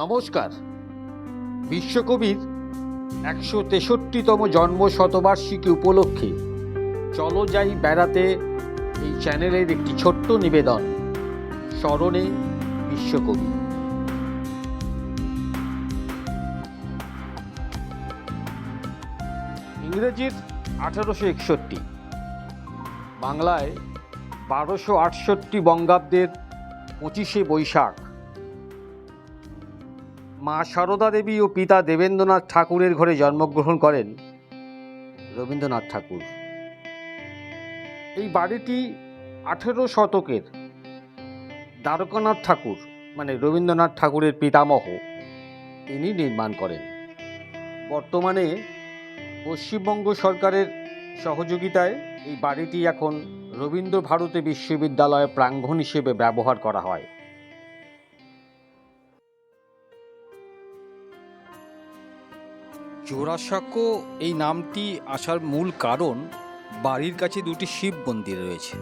নমস্কার। বিশ্বকবির একশো তেষট্টিতম জন্ম শতবার্ষিকী উপলক্ষে চলো যাই বেড়াতে এই চ্যানেলের একটি ছোট্ট নিবেদন, স্মরণে বিশ্বকবি। ইংরেজির আঠারোশো একষট্টি। বাংলায় বারোশো আটষট্টি বঙ্গাব্দের পঁচিশে বৈশাখ। মা সারদা দেবী ও পিতা দেবেন্দ্রনাথ ঠাকুরের ঘরে জন্মগ্রহণ করেন। রবীন্দ্রনাথ ঠাকুর। এই বাড়িটি আঠেরো শতকের। দ্বারকানাথ ঠাকুর মানে রবীন্দ্রনাথ ঠাকুরের পিতামহ, তিনি নির্মাণ করেন। বর্তমানে পশ্চিমবঙ্গ সরকারের সহযোগিতায় এই বাড়িটি এখন রবীন্দ্র ভারতী বিশ্ববিদ্যালয় প্রাঙ্গণ হিসেবে ব্যবহার করা হয়। জোড়াসাঁকো এই নামটি আসার মূল কারণ বাড়ির কাছে দুটি শিব মন্দির রয়েছে।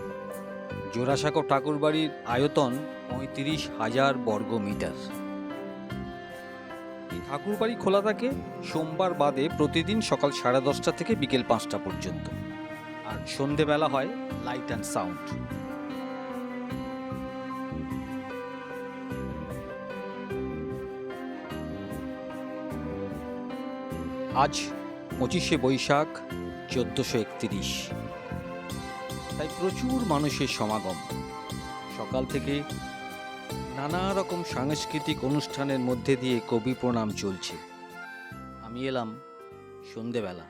জোড়াসাঁকো ঠাকুরবাড়ির আয়তন পঁয়ত্রিশ হাজার বর্গ মিটার। এই ঠাকুরবাড়ি খোলা থাকে সোমবার বাদে প্রতিদিন সকাল সাড়ে দশটা থেকে বিকেল পাঁচটা পর্যন্ত। আর সন্ধেবেলা হয় লাইট অ্যান্ড সাউন্ড আজ পঁচিশে বৈশাখ, চোদ্দোশো একত্রিশ। তাই প্রচুর মানুষের সমাগম। সকাল থেকে নানা রকম সাংস্কৃতিক অনুষ্ঠানের মধ্যে দিয়ে কবি প্রণাম চলছে। আমি এলাম সন্ধেবেলা।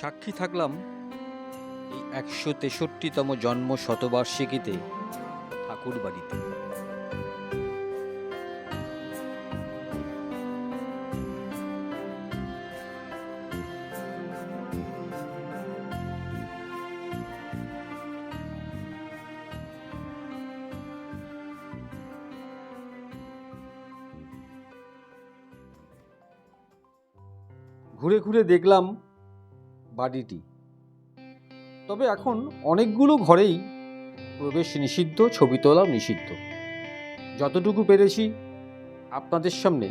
সাক্ষী থাকলাম এই একশো তেষট্টিতম জন্ম শতবার্ষিকীতে ঠাকুর বাড়িতে ঘুরে ঘুরে দেখলাম বাড়িটি। তবে এখন অনেকগুলো ঘরেই প্রবেশ নিষিদ্ধ, ছবি তোলাও নিষিদ্ধ। যতটুকু পেরেছি আপনাদের সামনে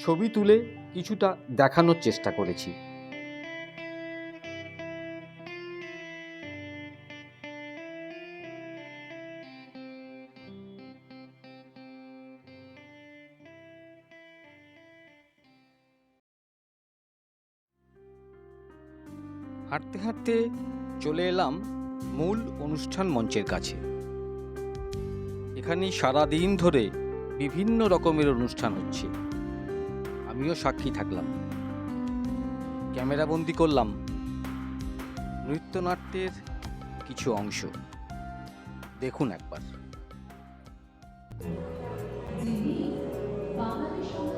ছবি তুলে কিছুটা দেখানোর চেষ্টা করেছি। হাঁটতে হাঁটতে চলে এলাম মূল অনুষ্ঠান মঞ্চের কাছে। এখানে সারাদিন ধরে বিভিন্ন রকমের অনুষ্ঠান হচ্ছে। আমিও সাক্ষী থাকলাম। ক্যামেরাবন্দি করলাম। নৃত্যনাট্যের কিছু অংশ। দেখুন একবার। বাঙালি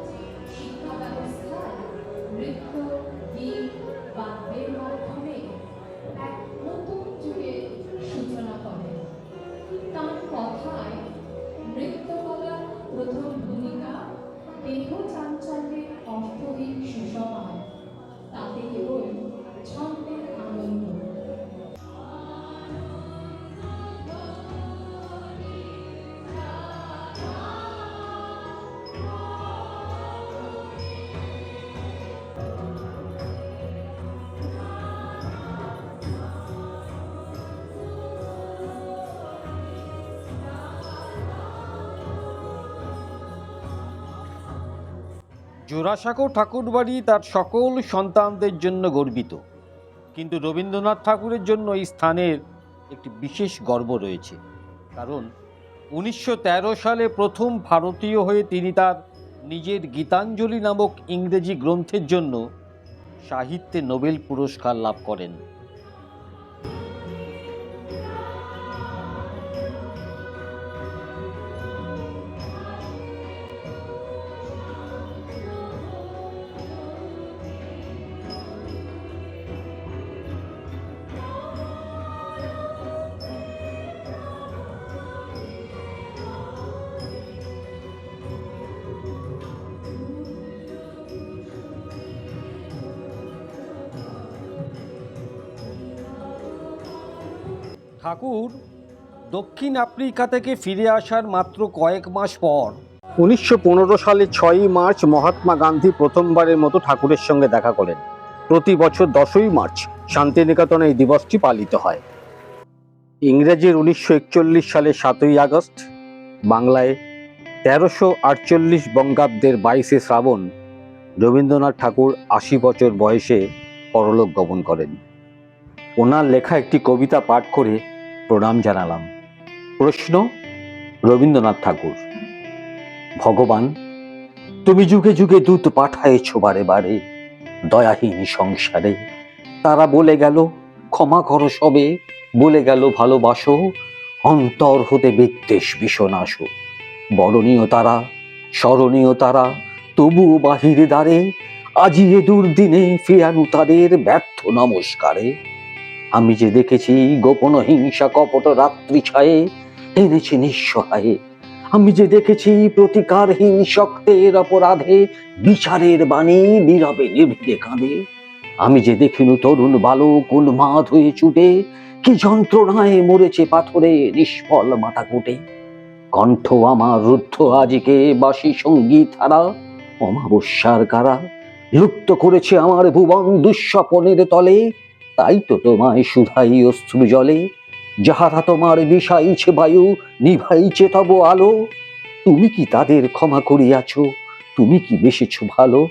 দেহ চাঞ্চল্যের অর্থহীন সুষমায় তাতে কেবল ছন্দের জোড়াসাঁকো ঠাকুরবাড়ি তার সকল সন্তানদের জন্য গর্বিত। কিন্তু রবীন্দ্রনাথ ঠাকুরের জন্য এই স্থানের একটি বিশেষ গর্ব রয়েছে। কারণ উনিশশো তেরো সালে প্রথম ভারতীয় হয়ে তিনি তার নিজের গীতাঞ্জলি নামক ইংরেজি গ্রন্থের জন্য সাহিত্যে নোবেল পুরস্কার লাভ করেন। ঠাকুর, দক্ষিণ আফ্রিকা থেকে ফিরে আসার মাত্র কয়েক মাস পর। উনিশশো পনেরো সালে ছয়ই মার্চ মহাত্মা গান্ধী প্রথমবারের মতো ঠাকুরের সঙ্গে দেখা করেন। প্রতি বছর দশই মার্চ শান্তিনিকেতনে এই দিবসটি পালিত হয়। ইংরেজির উনিশশো একচল্লিশ সালে সাতই আগস্ট, বাংলায় তেরোশো আটচল্লিশ বঙ্গাব্দের বাইশে শ্রাবণ রবীন্দ্রনাথ ঠাকুর আশি বছর বয়সে পরলোক গমন করেন। ওনার লেখা একটি কবিতা পাঠ করে প্রণাম জানালাম। প্রশ্ন, রবীন্দ্রনাথ ঠাকুর। ভগবান, তুমি যুগে যুগে দূত পাঠায়েছ বারে বারে, দয়াহীন সংসারে। তারা বলে গেল, ক্ষমা করো সবে, বলে গেল, ভালোবাসো, অন্তর হতে বিদ্বেষ বিষনাশ। বরণীয় তারা, স্মরণীয় তারা, তবুও বাহিরে দ্বারে আজিয়ে দুর্দিনে ফিরানু তাদের ব্যর্থ নমস্কারে। আমি যে দেখেছি গোপন হিংসা কপট রাত্রি ছায়ে, এনেছে নিঃসহায়ে। আমি যে দেখেছি প্রতিকারহীন শক্তের অপরাধে, বিচারের বাণী নীরবে নির্ভীতে কাঁদে। আমি যে দেখিনু তরুণ বালক উন্মাদ হয়ে ছুটে, কি যন্ত্রণায় মরেছে পাথরে নিষ্ফল মাথা কোটে কণ্ঠ আমার রুদ্ধ আজিকে বাসি সংগীত হারা অমাবস্যার কারা, লুপ্ত করেছে আমার ভুবন দুঃস্বপনের তলে তাই তো তোমায় সুধাই অশ্রু জলে। যাহারা তোমার বিষাইছে বায়ু, নিভাইছে তব আলো। তুমি কি তাদের ক্ষমা করিয়াছ? তুমি কি বেসেছ ভালো?